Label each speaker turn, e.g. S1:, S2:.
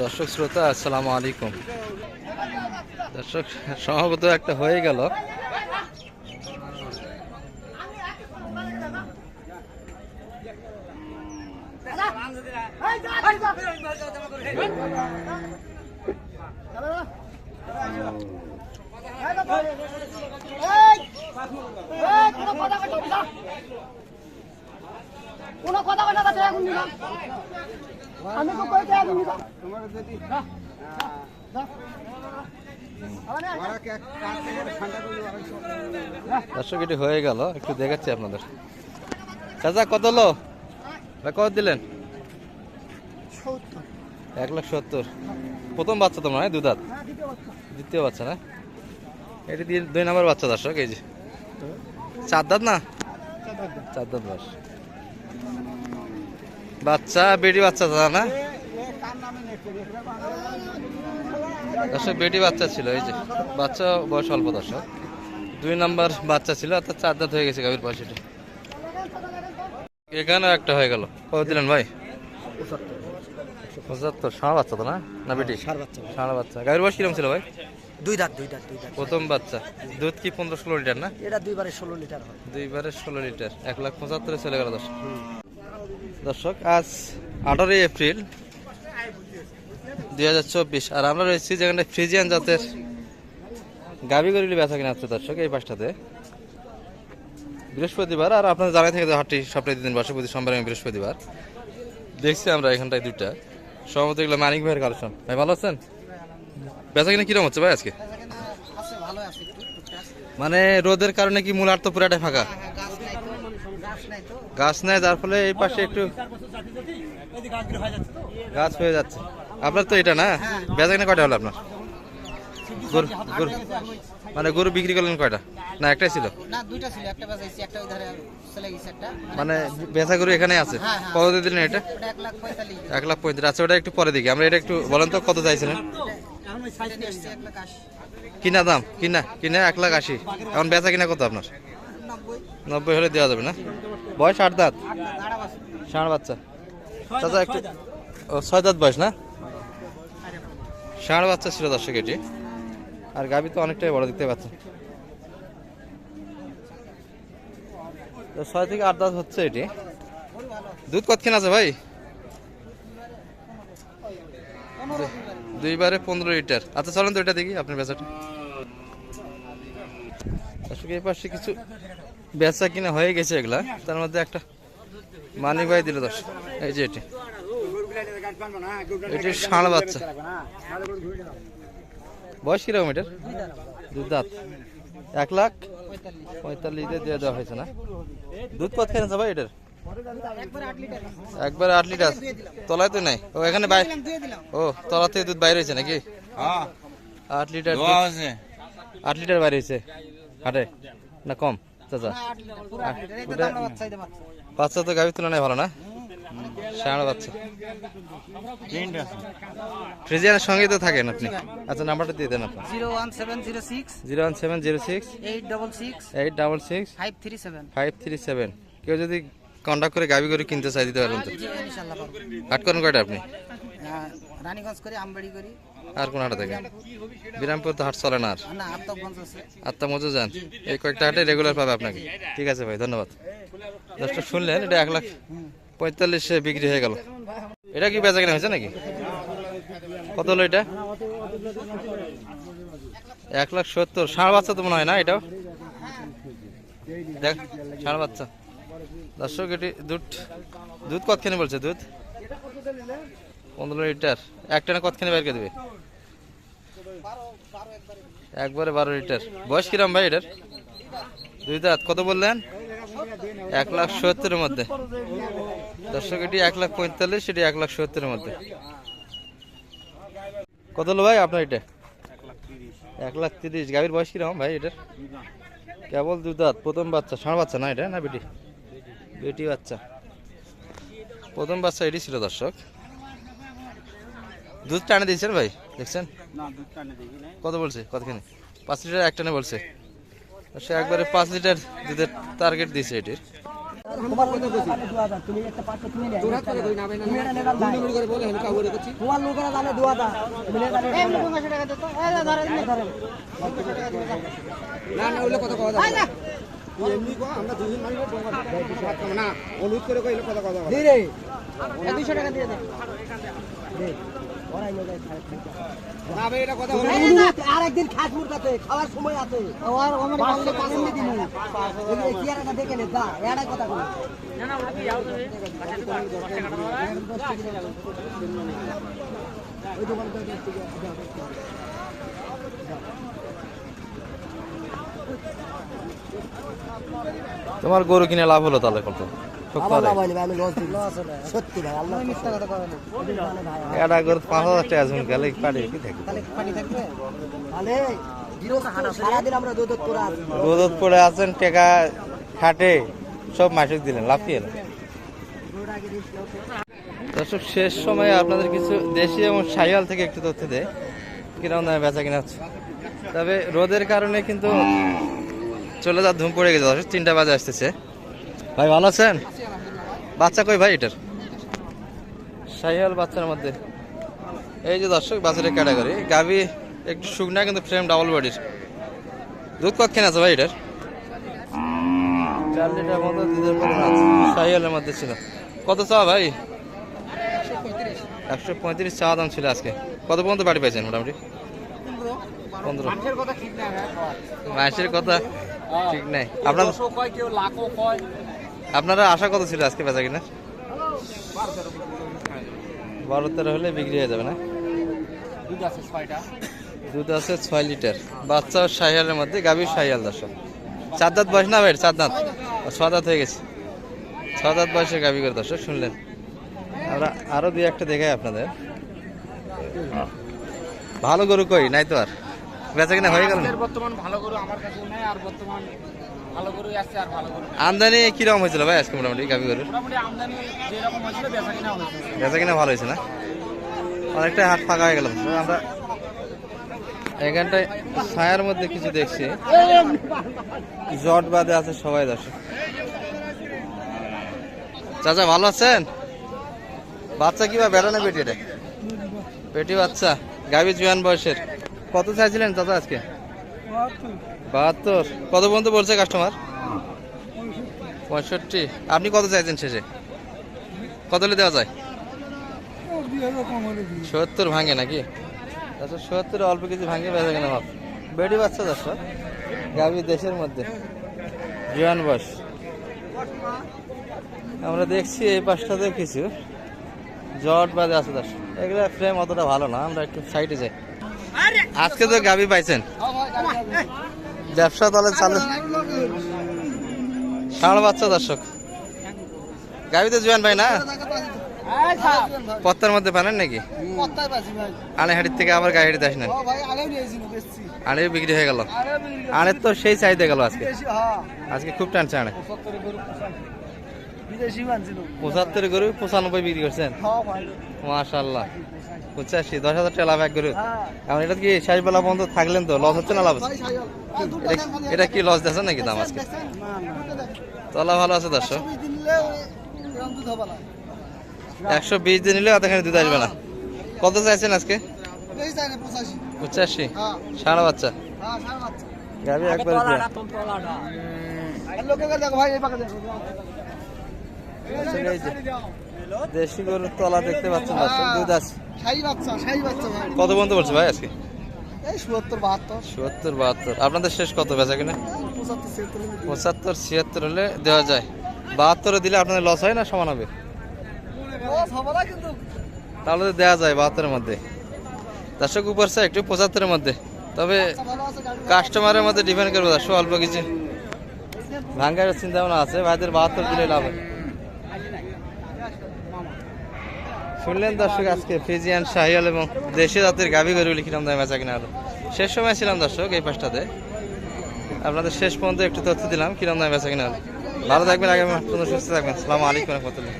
S1: দর্শক শ্রোতা, আসসালামু আলাইকুম। দর্শক, সম্ভবত একটা হয়ে গেল।
S2: কোনো কথা কথা এখন আমি তো কইতে এখন
S1: দর্শক, এটি হয়ে গেল। একটু দেখাচ্ছি আপনাদের। চাচা, কত ভাই, কত দিলেন? এক লাখ সত্তর। প্রথম বাচ্চা তো নয় দুধাত? দ্বিতীয় বাচ্চা না? এটি দিয়ে দুই নম্বর বাচ্চা, দর্শক, এই যে। চার দাঁত না? চার দাঁত বাচ্চা, বেটি বাচ্চা দাদা না? দর্শক বেটি বাচ্চা ছিল এই যে। বাচ্চা বয়স অল্প দর্শক। দুই নাম্বার বাচ্চা ছিল অর্থাৎ চার দাঁত হয়ে গেছে গাভীর পয়সাটা এখানেও একটা হয়ে গেল। কত দিলেন ভাই? পঁচাত্তর। ষাঁড় বাচ্চা তো না? না বেটি?
S3: ষাঁড় বাচ্চা।
S1: ষাঁড় বাচ্চা। গাভীর বয়স কিরম ছিল ভাই?
S3: দুই দাঁত দুই দাঁত দুই দাঁত।
S1: প্রথম বাচ্চা। দুধ কি পনেরো ষোলো লিটার না?
S3: এটা দুইবারে ষোলো লিটার হয়।
S1: দুইবারে ষোলো লিটার। এক লাখ পঁচাত্তরে চলে গেল দর্শক। দর্শক আজ আঠারোই এপ্রিল। দুই হাজার চব্বিশ। আর আমরা রয়েছি যেখানে ফ্রিজিয়ান জাতের গাভি গরিলি ব্যথা কিনা হচ্ছে দর্শক এই পাশটাতে। বৃহস্পতিবার আর আপনার জানাই থেকে হাটটি সপ্তাহে দিন বসে প্রতি সোমবার এবং বৃহস্পতিবার। দেখছি আমরা এখানটায় দুইটা। সম্ভবত এগুলো মানিক ভাইয়ের কালেকশন। ভাই ভালো আছেন? বেচা কিনা কিরম হচ্ছে ভাই আজকে?
S3: আছে আছে।
S1: মানে রোদের কারণে কি মূল আর তো পুরাটাই ফাঁকা?
S3: গাছ নেই
S1: যার ফলে এই পাশে একটু গাছ হয়ে যাচ্ছে। আপনার তো এটা না? বেচা কিনা কয়টা হলো আপনার? গরু গরু মানে গরু বিক্রি করলেন কয়টা? না একটাই ছিল?
S3: না দুইটা ছিল একটা বাজাইছি একটা ওই ধারে চলে গেছে একটা।
S1: মানে বেচা গরু এখানে আছে?
S3: হ্যাঁ, হ্যাঁ।
S1: কত দিলেন এটা?
S3: এক লাখ
S1: পঁয়ত্রিশ আচ্ছা ওটা একটু পরে দেখি। আমরা এটা একটু বলেন তো কত চাইছিলেন? কিনা দাম? কিনা কিনা এক লাখ আশি। এখন বেচা কিনা কত আপনার?
S3: নব্বই
S1: হলে দেওয়া যাবে না? বয়স আট দাঁত? ষাঁড় বাচ্চা। চাচা একটু ও ছয় দাঁত বয়স না? ষাঁড় বাচ্চা ছিল দর্শক এটি। আর গাভি তো অনেকটাই বড় দেখতে পাচ্ছেন। ছয় থেকে আট দাঁত হচ্ছে এটি। দুধ কতক্ষণ আছে ভাই? দুইবারে পনেরো লিটার। আচ্ছা চলেন তো এটা দেখি আপনার বেচাটা। দর্শক, এই পাশে কিছু বেচা কিনা হয়ে গেছে এগুলা। তার মধ্যে একটা মানিক ভাই দিল দশ এই যে এটি। এটি ষাঁড় বাচ্চা। বয়স কীরকম এটার? দুধ দাঁত। এক লাখ পঁয়তাল্লিশ দিয়ে দিয়ে দেওয়া হয়েছে না? দুধ কত খেয়েছে ভাই এটার?
S3: একবার আট লিটার।
S1: একবার আট লিটার তলায় তো নাই। ও এখানে বাইরে ও তলা থেকে দুধ বাইরে হয়েছে নাকি? আট লিটার আট লিটার বাইরে হয়েছে। হাটে? না কম? চাচা?
S3: বাচ্চা
S1: তো গাভীর তুলনায় ভালো না? ষাঁড় বাচ্চা ফ্রিজিয়ানের সঙ্গেই তো থাকেন আপনি। আচ্ছা নাম্বারটা দিয়ে দেন আপনি
S3: zero one seven zero six.
S1: Zero one seven zero six.
S3: Eight double six.
S1: Eight double six.
S3: Five three seven.
S1: Five three seven. কেউ যদি কন্ট্যাক্ট করে গাভি করে কিনতে চাই দিতে পারবেন তো? হাট করেন কয়টা আপনি?
S3: রানীগঞ্জ করি আমবাড়ি করি।
S1: আর কোন হাটে থেকে বিরামপুর তো হাট চলে না আর?
S3: না
S1: আত্মা মজু যান। এই কয়েকটা হাটে রেগুলার পাবে আপনাকে। ঠিক আছে ভাই ধন্যবাদ। দশটা শুনলেন এটা এক লাখ পঁয়তাল্লিশে বিক্রি হয়ে গেল। এটা কি বেচা কেনা হয়েছে নাকি? কত হলো এটা? এক লাখ সত্তর। ষাঁড় বাচ্চা তো মনে হয় না এটাও? দেখ, ষাঁড় বাচ্চা। দর্শক, এটি দুধ। দুধ কতখানি বলছে দুধ? পনেরো লিটার। একটা না কতখানি বের করে দেবে? একবারে বারো লিটার। বয়স কিরম ভাই এটার? দুই দাঁত। কত বললেন? এক লাখ সত্তরের মধ্যে। দর্শক, এটি এক লাখ পঁয়তাল্লিশ, এটি এক লাখ সত্তরের মধ্যে। কত হলো ভাই আপনার এটা? এক লাখ তিরিশ। গাভীর বয়স কীরকম ভাই এটার? কেবল দুই দাঁত, প্রথম বাচ্চা ষাঁড় বাচ্চা না এটা, না বেটি? বেটি বাচ্চা। প্রথম বাচ্চা এটি ছিল দর্শক। দুধ টানে দিয়েছেন ভাই, দেখছেন? কত বলছে? কতখানি? পাঁচ লিটার এক টানে বলছে? সে একবারে পাঁচ লিটার দুধের টার্গেট দিয়েছে এটির।
S2: তোমার কত বেশি তুমি একটা পাঁচশো তুমি। নাই তোমার লোকেরা জানে টাকা ধরেন
S4: না না ওইলে কথা কথা এমনি কো আমরা দুজন মানুষ না অনুরোধ করে কইলে কথা কথা
S2: দি রে। টাকা দিয়ে দে। দে ওরাই লোক
S4: না ভাই এটা কথা
S2: আর একদিন খাস মুর কাছে খাওয়ার সময় আছে। আর আমার দিন দেখে নে দা এটা কথা বলি।
S1: তোমার গরু কিনে লাভ হলো তাহলে কত? খুব
S2: আমার
S1: করে।
S2: লাভ হয়নি ভাই, আমি লস দিই সত্যি ভাই আল্লাহ মিথ্যা কথা কবে না
S1: এটা গরু পাঁচ হাজার টাকা ঝুম গেলে পাড়ি কি থাকে
S2: পানি থাকবে? তাহলে সারাদিন আমরা দুধ করে আসব
S1: রোদত পড়ে আছেন টাকা খাটে সব মাসিক দিলেন লাভ কি দর্শক শেষ সময়ে আপনাদের কিছু দেশি এবং সাইয়াল থেকে একটু তথ্য দেয় কীরকম দামে বেচা কিনা হচ্ছে? তবে রোদের কারণে কিন্তু চলে যাওয়ার ধুম পড়ে গেছে। দর্শক তিনটা বাজে আসতেছে। ভাই ভালো আছেন? বাচ্চা কই ভাই এটার? সাইয়াল বাচ্চার মধ্যে। এই যে দর্শক বাজারের ক্যাটাগরি গাভি একটু শুকনা কিন্তু ফ্রেম ডাবল বডির দুধ কক্ষণ আছে ভাই এটার? চার লিটার মতো দুধের সাইয়ালের মধ্যে ছিল। কত চাওয়া ভাই? একশো পঁয়ত্রিশ চাওয়া দাম ছিল আজকে। কত পর্যন্ত বাড়ি পেয়েছেন মোটামুটি? পনেরো। মাসের কথা ঠিক নাই আপনার আপনারা আশা কত ছিল আজকে বেচা কিনা? বারো তেরো হলে বিক্রি হয়ে যাবে না?
S4: দুধ আছে
S1: ছয় লিটার। বাচ্চা সাহিয়ালের মধ্যে গাভী সাহিয়াল দর্শক। চার দাঁত বয়স না ভাই? চার দাঁত। ও ছ দাঁত হয়ে গেছে। ছ দাঁত বয়সের গাভী করে দর্শক, শুনলেন। আমরা আরও দুই একটা দেখাই আপনাদের। ভালো গরু কই? নাই তো আর। বেচা কিনা হয়ে গেল
S4: বর্তমান ভালো গরু আমার কাছে নাই, আর বর্তমান ভালো গরু আসছে আর ভালো গরু
S1: আমদানি কীরকম হয়েছিল ভাই আজকে মোটামুটি গাভী গরুর?
S4: মোটামুটি আমদানি যেরকম হয়েছিল বেচা কিনা হয়েছে।
S1: বেচা কিনা ভালো হয়েছে না? অনেকটা হাট ফাঁকা হয়ে গেল। আমরা এখানটায় ছায়ার মধ্যে কিছু দেখছি। জট বাদে আছে সবাই দর্শক। চাচা ভালো আছেন? বাচ্চা কি বা বেড়ানো পেটি রে পেটি বাচ্চা গাভি জুয়ান বয়সের। কত চাইছিলেন চাচা আজকে? বাহাত্তর। কত পর্যন্ত বলছে কাস্টমার পঁয়ষট্টি। আপনি কত চাইছেন শেষে? কত হলে দেওয়া যায়? সত্তর ভাঙে নাকি? আচ্ছা সত্তর অল্প কিছু ভাঙে বেঁচে কেন ভাব। বেডি বাচ্চা দর্শক গাভী দেশের মধ্যে। জোয়ান বয়স আমরা দেখছি এই পাশটাতেও কিছু। জট বাদে আছে দর্শক এগুলো ফ্রেম অতটা ভালো না, আমরা একটু সাইডে যাই। আজকে তো গাভী পাইছেন। ব্যবসা তাহলে চালু। ষাঁড় বাচ্চা দর্শক। গাভী তো জোয়ান ভাই না? পত্তার মধ্যে পানেন নাকি? আনেহাটির থেকে আবার গাড়ি গাড়িতে আসেন। আনে বিক্রি হয়ে গেল। আনের তো সেই চাহিদা গেল আজকে। আজকে খুব টানছে আনে। পঁচাত্তর গরু পঁচানব্বই। বিক্রি করছেন। মাশাল্লাহ পঁচাশি দশ হাজার টাকা লাভ এক গরু এখন এটা কি শেষ বেলা পর্যন্ত থাকলেন তো লস হচ্ছে না লাভ হচ্ছে এটা- কি লস দিচ্ছে নাকি দাম আজকে তলা ভালো আছে দর্শক একশো বিশ দিন নিলে এতখানি দুধ আসবে না কত চাইছেন আজকে পঁচাশি সাড়ে বাচ্চা গাবি একবার দিয়া। আসলে এই যে দেশি গরুর তলা দেখতে পাচ্ছেন দর্শক দুধ আছে। কত পর্যন্ত বলছে ভাই আজকে? বাহাত্তর। আপনাদের শেষ কত বেচা কিনা? পঁচাত্তর ছিয়াত্তর হলে দেওয়া যায়। বাহাত্তরে দিলে আপনাদের লস হয় না সমান হবে? তাহলে তো দেওয়া যায় বাহাত্তরের মধ্যে। দর্শক উপর সে একটু পঁচাত্তরের মধ্যে। তবে কাস্টমারের মধ্যে ডিপেন্ড করবে দর্শক অল্প কিছু। ভাঙ্গার চিন্তা ভাবনা আছে ভাইদের বাহাত্তর দিলে লাভ হয়। শুনলেন দর্শক, আজকে ফিজিয়ান শাহিয়াল এবং দেশি জাতের গাভী গরুগুলি কিরম দামে বেচা কিনা হলো। শেষ সময় ছিলাম দর্শক এই পাশটাতে। আপনাদের শেষ পর্যন্ত একটু তথ্য দিলাম কিরম দামে বেচা কিনা হলো। ভালো থাকবেন, আগামী সুস্থ থাকবেন। সালাম আলাইকুম রহমতুল্লাহ।